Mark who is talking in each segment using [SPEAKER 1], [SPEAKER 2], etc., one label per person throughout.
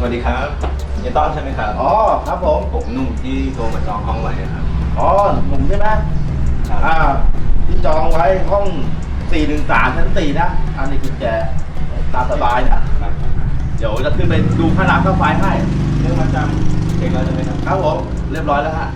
[SPEAKER 1] สวัสดีครับเยต้อนใช่ไหมครับ
[SPEAKER 2] อ๋อครับผม
[SPEAKER 1] ผมหนุ่มที่โทรมาจองห้องไว้ครับ
[SPEAKER 2] อ๋อหนุ่มใช่ไหม
[SPEAKER 1] ครับ
[SPEAKER 2] อ่าที่จองไว้ห้อง413ชั้น4นะอันนี้กุญแจตามสบายนะเดี๋ยวจะขึ้นไปดูค่าน้ำค่าไฟให้
[SPEAKER 1] เรื่องมาจำเช็คแล้วใช่ไหมครับ
[SPEAKER 2] ครับผมเรียบร้อยแล้วฮะ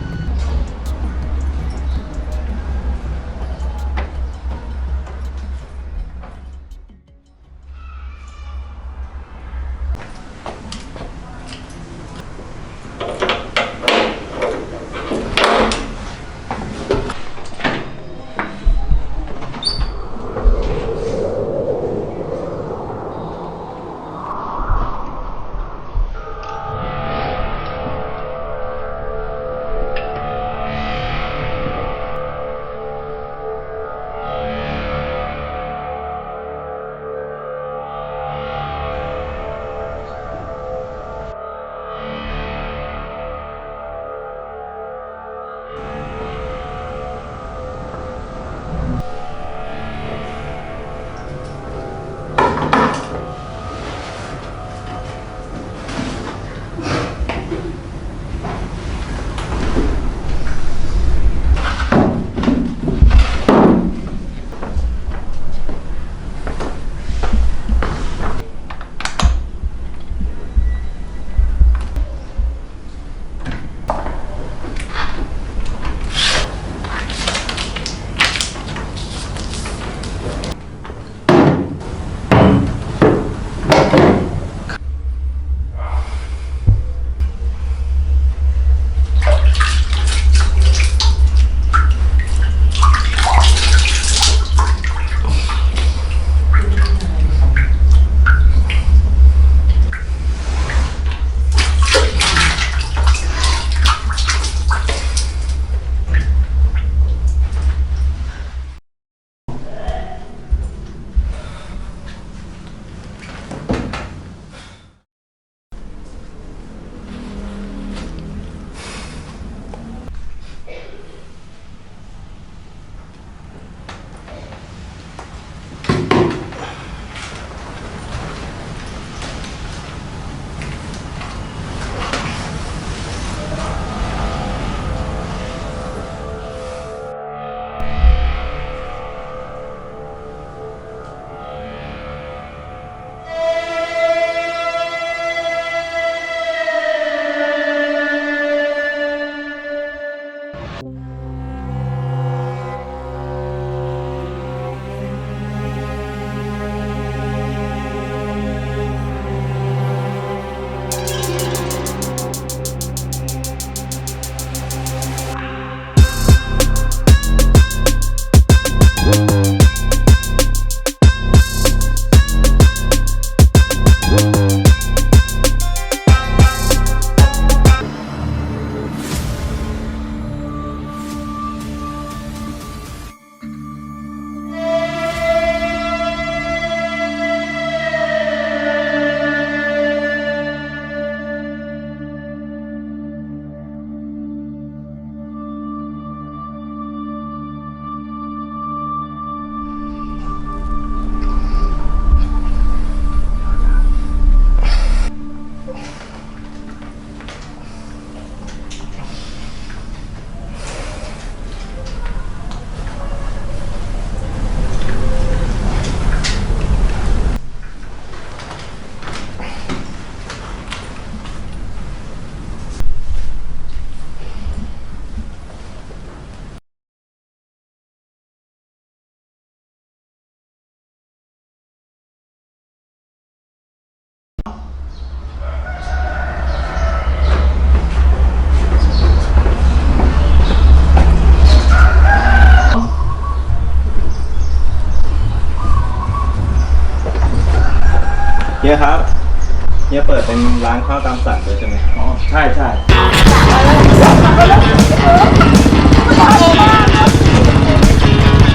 [SPEAKER 1] ฮียเปิดเป็นร้านข้าวตามสั่งด้วยใช่ไหม
[SPEAKER 2] อ๋อใช่ใช่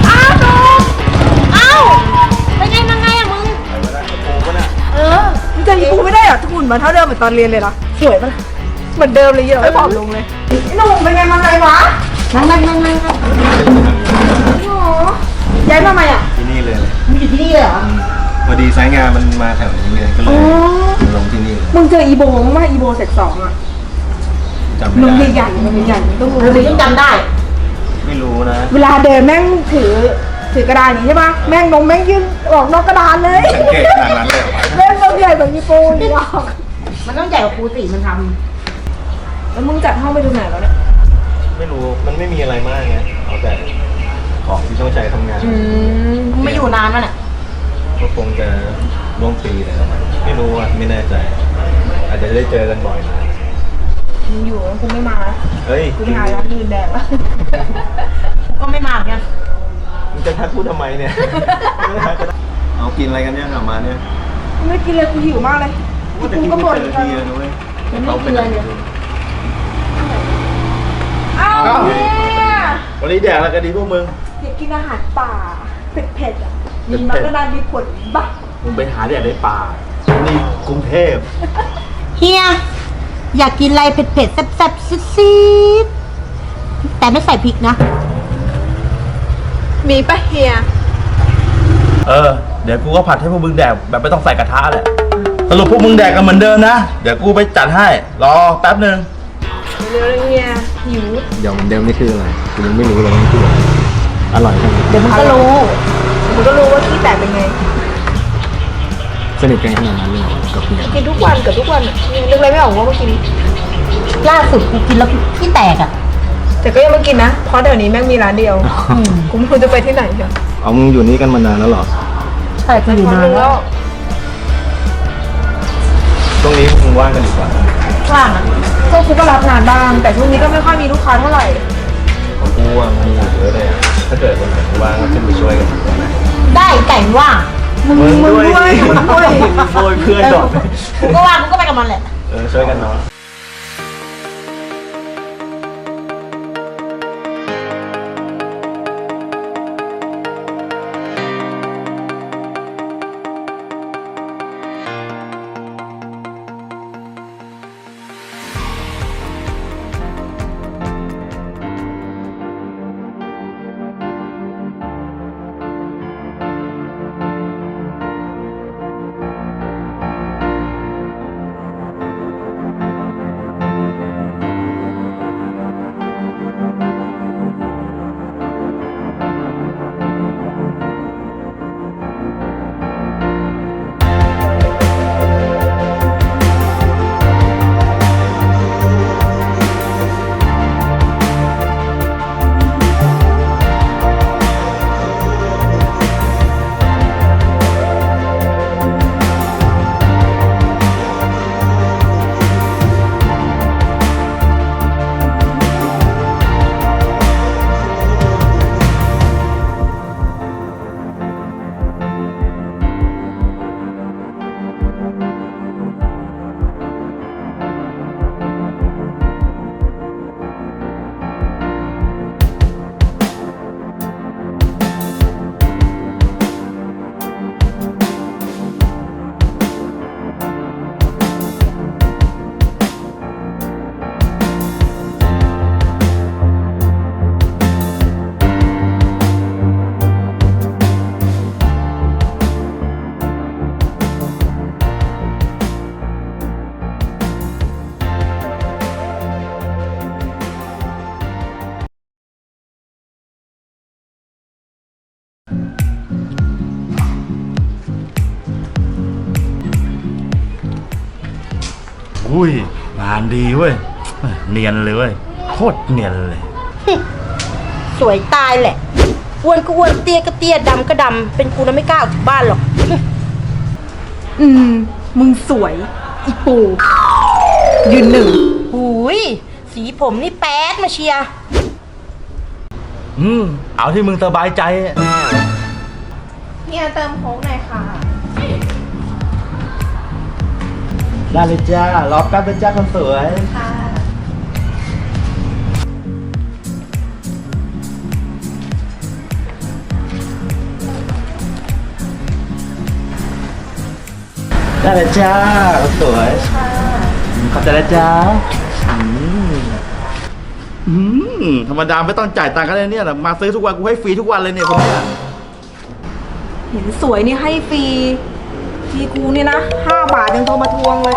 [SPEAKER 3] อ้าวหนูอ้าวเป็นไงมาไงอะมึง
[SPEAKER 1] ไปไม่ได้โอ้โหน่ะ
[SPEAKER 3] เออ
[SPEAKER 4] มึงจะยีกูไม่ได้เหรอทุกคนเหมือนเท่าเดิมเหมือนตอนเรียนเลยนะสวยปะล่ะเหมือนเดิมเลยเยอะไม่ผอมลงเลยไอ้หนุ่มเป็นไงมาไงวะ
[SPEAKER 3] นั่งนั่งนั่งนั่ง
[SPEAKER 4] โอ้ย้ายมาใหม่อะ
[SPEAKER 1] ที่นี่เลย
[SPEAKER 4] มึงอยู่ที่นี่เลยเหรอ
[SPEAKER 1] พอดีสายงานมันมาแถวนี้เลยก็เลย ลงที่นี่เลย
[SPEAKER 4] มึงเจออีโบมั้งไหมอีโบเสร็จสองอะ
[SPEAKER 1] จำไม่
[SPEAKER 4] นม
[SPEAKER 1] ได้
[SPEAKER 4] ใหญ่ๆนมใหญ่ๆต้องรู้
[SPEAKER 3] เออมึงยังจำได้
[SPEAKER 1] ไม่รู้นะ
[SPEAKER 4] เวลาเดินแม่งถือถือกระดานอย่างนี้ใช่ปะแม่งนมแม่งยื่นออกนอกกระดานเลย
[SPEAKER 1] สังเกตขนาดนั้นเลยเหรอวะ
[SPEAKER 4] แม่งนมใหญ่แบบอีโบอีกอะ
[SPEAKER 3] มันต้องใหญ่กว่ากูสิมันท
[SPEAKER 4] แล้วมึงจัดห้องไปดูไหนแล้วเนี่ย
[SPEAKER 1] ไม่รู้ มันไม่มีอะไรมากไงเอาแต่ของที่ต้องใช้ทำงานำ
[SPEAKER 3] มึงไม่อยู่นานแล้วเนี่ย
[SPEAKER 1] ก็คงจะ ร่วมปีเลยนะไม่รู้อะไม่แน่ใจ อาจจะได้เจอกันบ่อยนะ
[SPEAKER 4] มึงอยู่กูไม่มา
[SPEAKER 1] เฮ้ย
[SPEAKER 4] กูไปหาร้านอื่นแดกละ
[SPEAKER 3] ก็ไม่มาเหมือนกัน
[SPEAKER 1] มึงจะทักพูดทำไมเนี่ย เอากินอะไรกันเนี่ยกลับมาเนี่ย
[SPEAKER 4] กูไม่กินเลยกูหิวมากเลย
[SPEAKER 1] ว่าแต่
[SPEAKER 4] กู
[SPEAKER 1] กิน
[SPEAKER 4] ก็
[SPEAKER 1] ไม่
[SPEAKER 4] บ่น
[SPEAKER 1] เจอ
[SPEAKER 4] กัน
[SPEAKER 1] ทีเลยนะเว้ย
[SPEAKER 3] ยังไม่เกลือเลย
[SPEAKER 4] อ้าวเนี่ย
[SPEAKER 2] วันนี้แดกอะไรกันดีพวกมึง
[SPEAKER 4] อยากกินอาหารป่าเผ็ดๆอะมีมากระดานมีผลบ้า
[SPEAKER 2] มึงไปหาแดกในป่านี่กรุงเทพ
[SPEAKER 3] เฮีย อยากกินอะไรเผ็ดๆแซ่บๆซีดๆแต่ไม่ใส่พริกนะ
[SPEAKER 4] มีปะเฮีย
[SPEAKER 2] เออ เดี๋ยวกูก็ผัดให้พวกมึงแดกแบบไม่ต้องใส่กระทะแหละสรุปพวกมึงแดกกันเหมือนเดิมนะ เดี๋ยวกูไปจัดให้ รอแป๊บหนึ่ง
[SPEAKER 4] เร็วๆเฮียหิว
[SPEAKER 1] เดี๋ยวเหมือนเดิมนี่คืออะไรกูยังไม่รู้เลยว่ามันคืออะไรอร่อยใช่ไหม
[SPEAKER 3] เดี๋ยวมึงก็รู้
[SPEAKER 4] มึงก็รู้ว่าขี้แตกเป็นไง
[SPEAKER 1] สนิทกันขนาดนั้นเลยเหรอกับเมีย
[SPEAKER 4] กินทุกวันเกับทุกวันอะยังนึกอะไรไม่ออกว่าเมื่อกี้
[SPEAKER 3] ล่าสุดกูกินแล้วขี้แตกอะ
[SPEAKER 4] แต่ก็ยังไม่กินนะเพราะเดี๋ยวนี้แม่งมีร้านเดียว
[SPEAKER 3] อืม
[SPEAKER 4] กูไม่รู้จะไปที่ไหนเชียว
[SPEAKER 1] เอามึงอยู่นี่กันมานานแล้วเหรอ
[SPEAKER 3] ใช่กูอยู่นานแล้ว
[SPEAKER 1] ตรงนี้มึงว่างกันดีกว่า
[SPEAKER 3] ว่างอะ
[SPEAKER 4] พวกกูก็รับงานบ้าง แต่ช่วงนี้ก็ไม่ค่อยมีลูกค้าเท่าไหร่
[SPEAKER 1] ของกูอะมีอยู่เยอะเลยอะถ้าเกิดวันไหนกูว่างก็ขึ้นไปช่วยกันได้ไหม
[SPEAKER 3] ได้ไก่ว่าง
[SPEAKER 4] มึงมึงด้วยมึงด้วย
[SPEAKER 2] โบยเพื่อนก่อน
[SPEAKER 3] กูก็ว่างกูก็ไปกับมันแหละ
[SPEAKER 1] เออช่วยกันเนาะ
[SPEAKER 2] อุ้ยงานดีเว้ย เนียนเลยเว้ย โคตรเนียนเลย
[SPEAKER 3] สวยตายแหละอ้วนก็อ้วนเตี้ยก็เตี้ยดำก็ดำเป็นกูนะไม่กล้าออกจากบ้านหรอก
[SPEAKER 4] อืม มึงสวย อีปู ยืนหนึ่ง
[SPEAKER 3] หูย สีผมนี่แป๊ดมาเชียร์
[SPEAKER 2] อืม เอาที่มึงสบายใจ
[SPEAKER 4] เฮียเติมโค้กหน่อยค่ะ
[SPEAKER 2] ได้เลยจ้ารอแป๊บนะจ้าคนสวย
[SPEAKER 4] ค่ะ
[SPEAKER 2] ได้เลยจ้าคนสวยขอบใจนะจ้าอืมอืมธรรมดาไม่ต้องจ่ายตังค์กันเลยเนี่ยมาซื้อทุกวันกูให้ฟรีทุกวันเลยเนี่ยคนเนี้ย
[SPEAKER 4] เห็นสวยนี่ให้ฟรี ทีกูเนี่ยนะห้าบาทยังโทรมาทวงเลย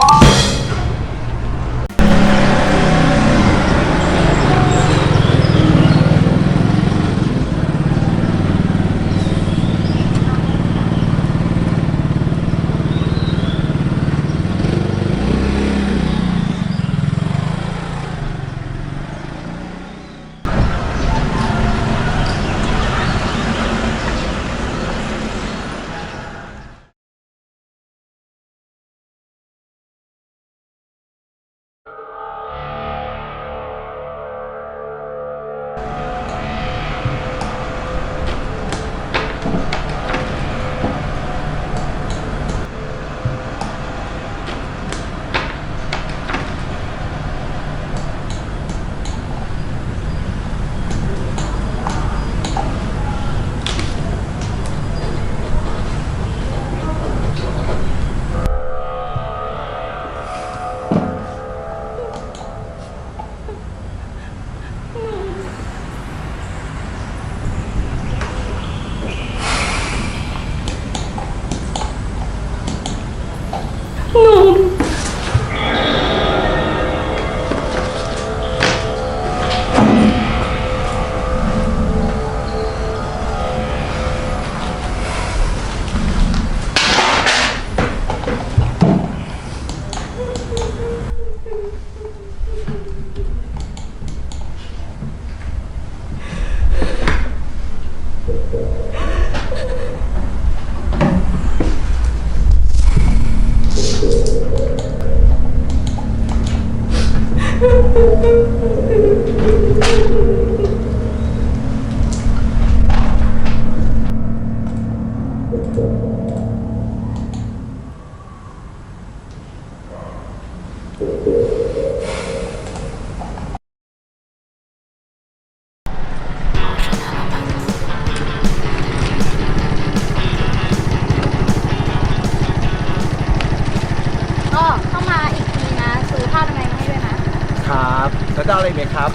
[SPEAKER 2] แล้วจะเอาอะไรไหมครับ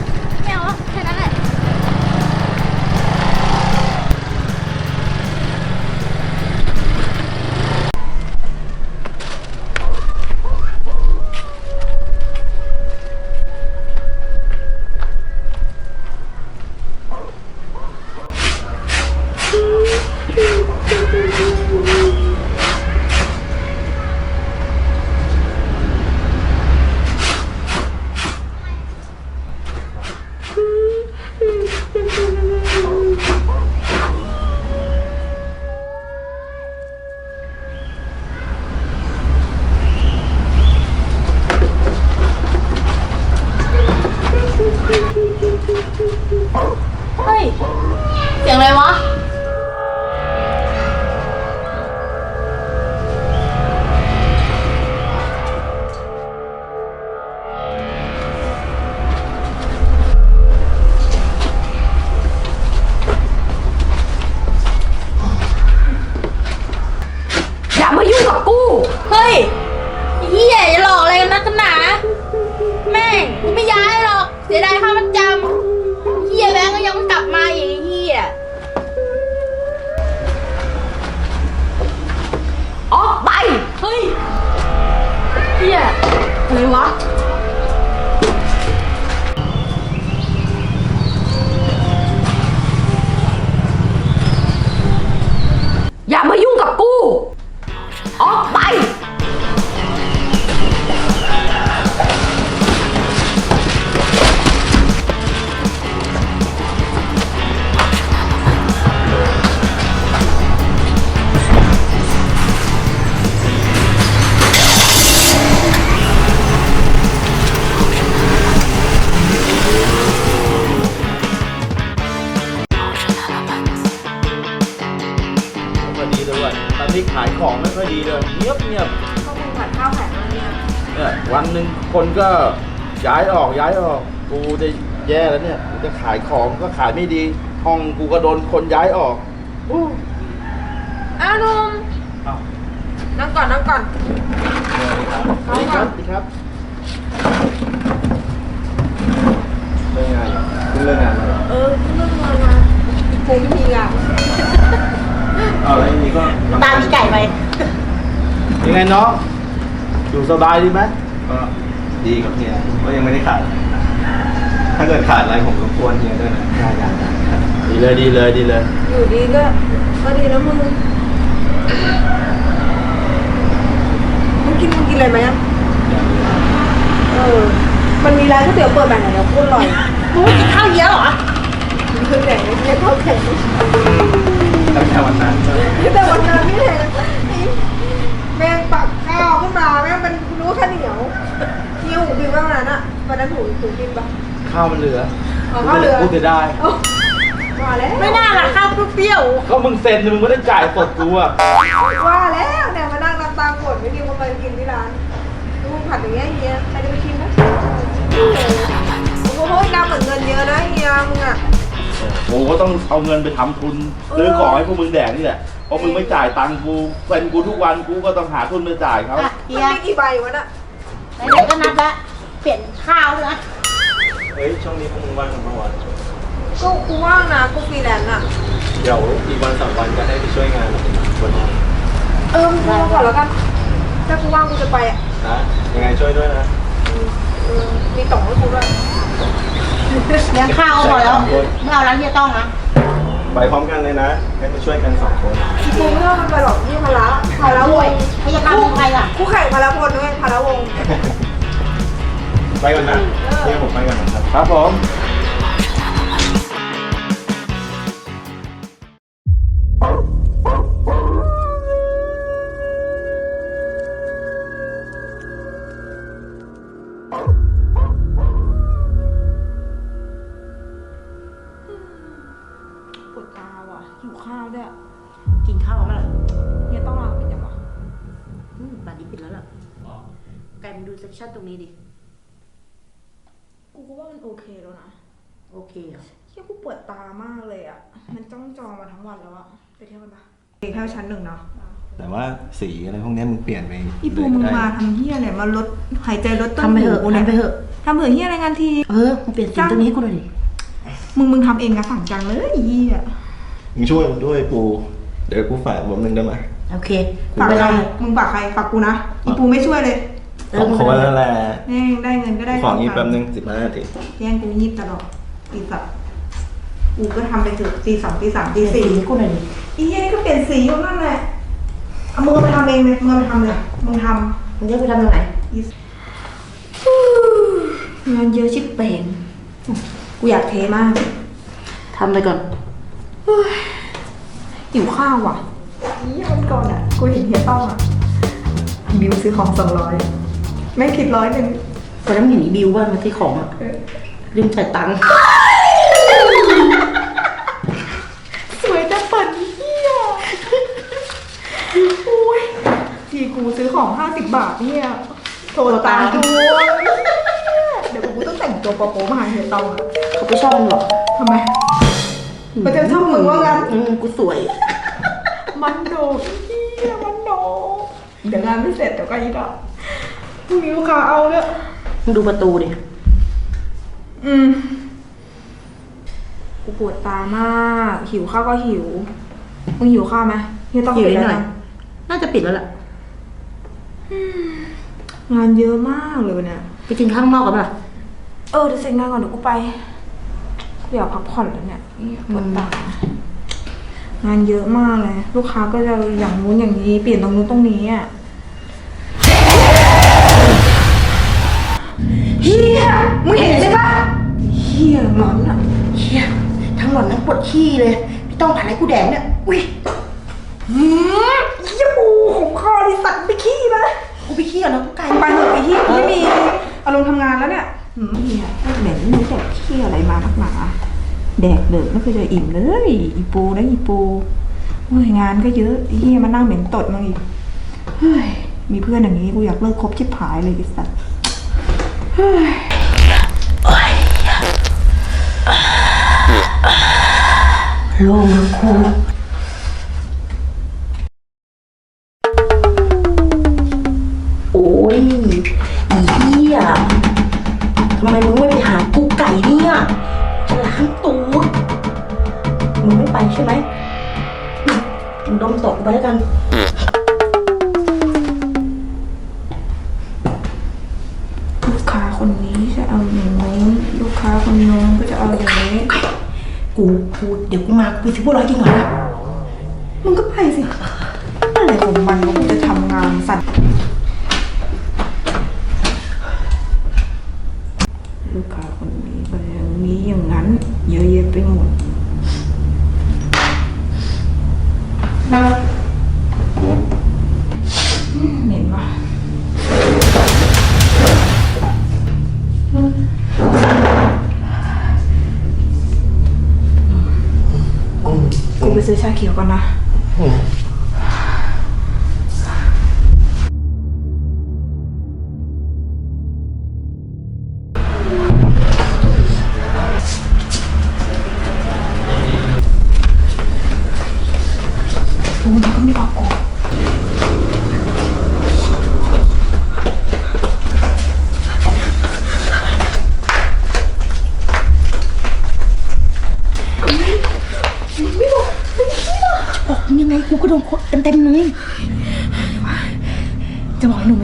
[SPEAKER 2] แย่แล้วเนี่ยกูจะขายของก็ขายไม่ดี ห้องกูก็โดนคนย้ายออกโอ้
[SPEAKER 4] อ้าวหนุ่ม
[SPEAKER 2] อ้าว
[SPEAKER 4] นั่งก่อนนั่งก่อน
[SPEAKER 2] สวัสดีครับสวัสดีครับ
[SPEAKER 1] เรื่องงานเพิ่งเรื่องงานเลย
[SPEAKER 4] เออเพิ่งเลิกงานมาคงไม่มีอะ
[SPEAKER 1] เอาอะไรมีก็
[SPEAKER 3] ตามมีไก่ไป
[SPEAKER 2] ยังไงน้องอยู่สบายดีไหม
[SPEAKER 1] ก็ดีกับเฮียก็ยังไม่ได้ขาดอะไร ถ้าเกิดขาดอะไรผมรบกวนเฮียด้วยนะได้ได้ได้ครับ
[SPEAKER 2] ดีเลยดีเลยดีเลย
[SPEAKER 4] อยู่ดีก็ก็ดีแล้วมึงมึงกินมึงกินอะไรไหมอะเออ มันมีร้านก๋วยเตี๋ยวเปิดแบบไหนเนี่ยโคตรอร่อย
[SPEAKER 3] มึงไม่กินข้าวเยอะเหรอ
[SPEAKER 4] มีเครื่องแดงไม่ใช่ข้าวแข็ง
[SPEAKER 1] ตั้งแต่วันนั้นก็
[SPEAKER 4] แต่วันนั้นนี่เห็นแม่งปักข้าวขึ้นมาแม่งเป็นรู้แค่เหนียวที่หูบิวว่าวันนั้นอะวันนั้นหูหูบินปะ
[SPEAKER 2] ข้าวมันเหลือ
[SPEAKER 4] อ๋อข้าวเหลือ
[SPEAKER 2] พูดจะได้
[SPEAKER 4] โอ้ว่าแล้ว
[SPEAKER 3] ไม่น่าละข้าวเปรี้ยว
[SPEAKER 2] ก็มึงเซ็นมึงไม่ได้จ่ายสดกูอะ
[SPEAKER 4] ว่าแล้วเนี่ยมานั่งน้ำตาปวดไม่ดีมาไปกินที่ร้านลูกผัดอย่างเงี้ยเฮียใครจะไปชิมนะโอ้โหน้ำเหมือนเงินเยอะนะเฮียมึงอะ
[SPEAKER 2] โอ้ก็ต้องเอาเงินไปทำทุนซื้อของให้พวกมึงแดกนี่แหละเพราะมึงไม่จ่ายตังค์กูเซ็นกูทุกวันกูก็ต้องหาทุนมาจ่ายเขา
[SPEAKER 3] ๆอะเฮี
[SPEAKER 4] มัน
[SPEAKER 3] ย
[SPEAKER 4] ไม่กี่ใบวะน่ะ
[SPEAKER 3] ไหนๆก็นัดละเปลี่ยนข้าวด้วยนะ
[SPEAKER 1] เฮ้ยช่วงนี้พวกมึงว่างกันเมื่อวาน
[SPEAKER 4] ก็กูว่างนะกูฟรีแลนซ์อะ
[SPEAKER 1] เดี๋ยวอีกวันสองวันจะให้ไปช่วยงานบนห้อง
[SPEAKER 4] เออมึงพูดมาก่อนแล้วกัน ถ้ากูว่างกูจะไปอะ
[SPEAKER 1] นะยังไงช่วยด้วยนะ
[SPEAKER 4] เออมีต่องให้กูด้วย
[SPEAKER 3] เลี้ยงข้าวก็พอแล้วไม่เอาร้านเฮียต้องนะ
[SPEAKER 1] ไปพร้อมกันเลยนะให้ไปช่วยกันสองคน
[SPEAKER 4] กูไม่ต้องมันไปหรอกนี่พาระพาระวง
[SPEAKER 3] พยาบาลเป็นใครล่ะ
[SPEAKER 4] คู่แข่งพาระพลด้วยพาระวง
[SPEAKER 1] ไปก่อนนะเฮียผมไปก่อนนะครับ
[SPEAKER 2] ครับผม
[SPEAKER 4] ปวดตาว่ะหิวข้าวด้วย
[SPEAKER 3] กินข้าวมาล่ะ
[SPEAKER 4] เฮียต้องลาเป็นยังวะ
[SPEAKER 3] อืมบัตรนี้ปิดแล้วล่ะไกลมึงดูเซ็กชั่นตรงนี้ดิ
[SPEAKER 4] กูก็ว่ามันโอเคแล้วนะ
[SPEAKER 3] โอเคอะ
[SPEAKER 4] เฮียกูปวดตามากเลยอะ มันจ้องจอมาทั้งวันแล้วอะไปเที่ยวกันปะแค่ชั้นหนึ่งเนาะ
[SPEAKER 1] แต่ว่าสีอะไรพวกเนี้ยมึงเปลี่ยนไป
[SPEAKER 4] อีปูมึงมาทำเฮียอะไรมาลดหายใจลดต้น
[SPEAKER 3] ทำไปเถอะ
[SPEAKER 4] หูเนี่ย
[SPEAKER 3] ทำไปเถอะ
[SPEAKER 4] ทำเถอะเฮียอะไรงานที
[SPEAKER 3] เออมึงเปลี่ยนสีตรงนี้ให้กูหน่อยดิ
[SPEAKER 4] มึงมึงทำเองนะสั่งจังเลยไอ้เฮีย
[SPEAKER 1] มึงช่วยผมด้วยปู เดี๋ยวกูฝากผมหนึ่งได้ไหม
[SPEAKER 3] โอเคกู
[SPEAKER 4] ฝาก
[SPEAKER 3] ไม่
[SPEAKER 4] ใคร
[SPEAKER 3] ได้
[SPEAKER 4] มึงฝากใครฝากกูนะอีปูไม่ช่วยเลย
[SPEAKER 3] เอ
[SPEAKER 1] ส
[SPEAKER 3] อ
[SPEAKER 1] อง
[SPEAKER 3] มึง
[SPEAKER 1] คน
[SPEAKER 3] ไม่ได้
[SPEAKER 1] นั่นแหละ
[SPEAKER 4] แม่งได้เงินก็ได้
[SPEAKER 1] ของี้แป๊บนึงสิบห้านาที
[SPEAKER 4] แย่งกูยิบตลอด ตีสับกูก็ทำไปเถอะตีสองตีสามตี
[SPEAKER 3] เปลี่ยนสี
[SPEAKER 4] สี่
[SPEAKER 3] ให้กูหน่อยดิ
[SPEAKER 4] อีเฮียนี่ก็เปลี่ยนสีอยู่นั่นแหละเอามือไปทำเองเลยมือไปทำเลยมึงท
[SPEAKER 3] มึงจะไปทำตรงไหนำ
[SPEAKER 4] อีงานเยอะชิบเป่งกูอยากเทมาก
[SPEAKER 3] ทำไปก่อน
[SPEAKER 4] หิวข้าวว่ะนี่วันก่อนอะ กูเห็นเฮียต้องอะ บิวซื้อของสองร้อยไม่คิดร้อยหนึ่ง
[SPEAKER 3] ตอนนั้นมึงเห็นอีบิวบ้างมาที่ของอะลืมจ่ายตังค์
[SPEAKER 4] สวยแต่เปิดเฮียโอ้ยทีกูซื้อของห้าสิบบาทเนี่ยโทร ตามกูเดี๋ยวกูต้องแต่งตัวโป๊ะๆมาหาเฮียต้องอะ
[SPEAKER 3] เขาไม่ชอบมึงหรอก
[SPEAKER 4] ทำไมมันจะชอบมึงว่างั้น
[SPEAKER 3] อืมกูสวย
[SPEAKER 4] มันโดเฮียมันโดเดี๋ยวงานไม่เสร็จเดี๋ยวก็อีกอะพรุ่งนี้ลูกค้าเอาเนี่ย
[SPEAKER 3] มึงดูประตูดิ
[SPEAKER 4] อืมกูปวดตามาก หิวข้าวก็หิว มึงหิวข้าวไหมเฮียต้อง
[SPEAKER 3] หิว
[SPEAKER 4] ปิด
[SPEAKER 3] นิด
[SPEAKER 4] แล้ว
[SPEAKER 3] หน่อย
[SPEAKER 4] นะ
[SPEAKER 3] น่าจะปิดแล้วล่ะ
[SPEAKER 4] งานเยอะมากเลยวันเนี่ย
[SPEAKER 3] ไปกินข้างนอกกันปะล่ะ
[SPEAKER 4] เออเดี๋ยวเซ็งงานก่อนเดี๋ยวกูไปกูอยากพักผ่อนแล้วเนี่ยเหี้ยปวดตางานเยอะมากเลย ลูกค้าก็จะอย่างนู้นอย่างนี้ เปลี่ยนตรงนู้นตรงนี้อะเฮียมึงเห็นใช่ปะเฮียหลอนอะ
[SPEAKER 3] เฮียทั้งหล่อนทั้งปวดขี้เลย พี่ต้องผ่านให้กูแดงเนี่ย อุ้ย
[SPEAKER 4] หืมเฮียปูของคอดิสัตว์ไปขี้มา
[SPEAKER 3] กูไปขี้ก่อนนะกูไกล
[SPEAKER 4] ไปเถอะไปขี้ไม่มีอารมณ์ทำงานแล้วเนี่ยหืมเฮียเหม็นนี่แดกขี้อะไรมาทักหนาแดกเดิกไม่เคยจะอิ่มเลยอีปูนะอีปูเฮ้ยงานก็เยอะไอ้เฮียมานั่งเหม็นตดมึงอีกเฮ้ยมีเพื่อนอย่างนี้กูอยากเลิกคบชิบหายเลยไอ้สัตว์เฮ้ย
[SPEAKER 3] โล่งทั้งคู่โพูดเดี๋ยวกูมากูไปซื้อบัวลอยกินก่อนนะ
[SPEAKER 4] มึงก็ไปสิอะไรของมันวะมันจะทำงานสัตว์ลูกค้าคนนี้ก็อย่างนี้อย่างนั้น เยอะแยะไปหมด ชาเขียวก่อนนะ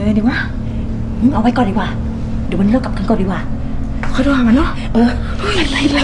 [SPEAKER 4] ไงดีวะ
[SPEAKER 3] มึงเอาไว้ก่อนดีกว่า เดี๋ยววันนี้เรากลับกันก่อนดีกว่า
[SPEAKER 4] ค่อยโทรหามันเนาะ
[SPEAKER 3] เออไปไปไป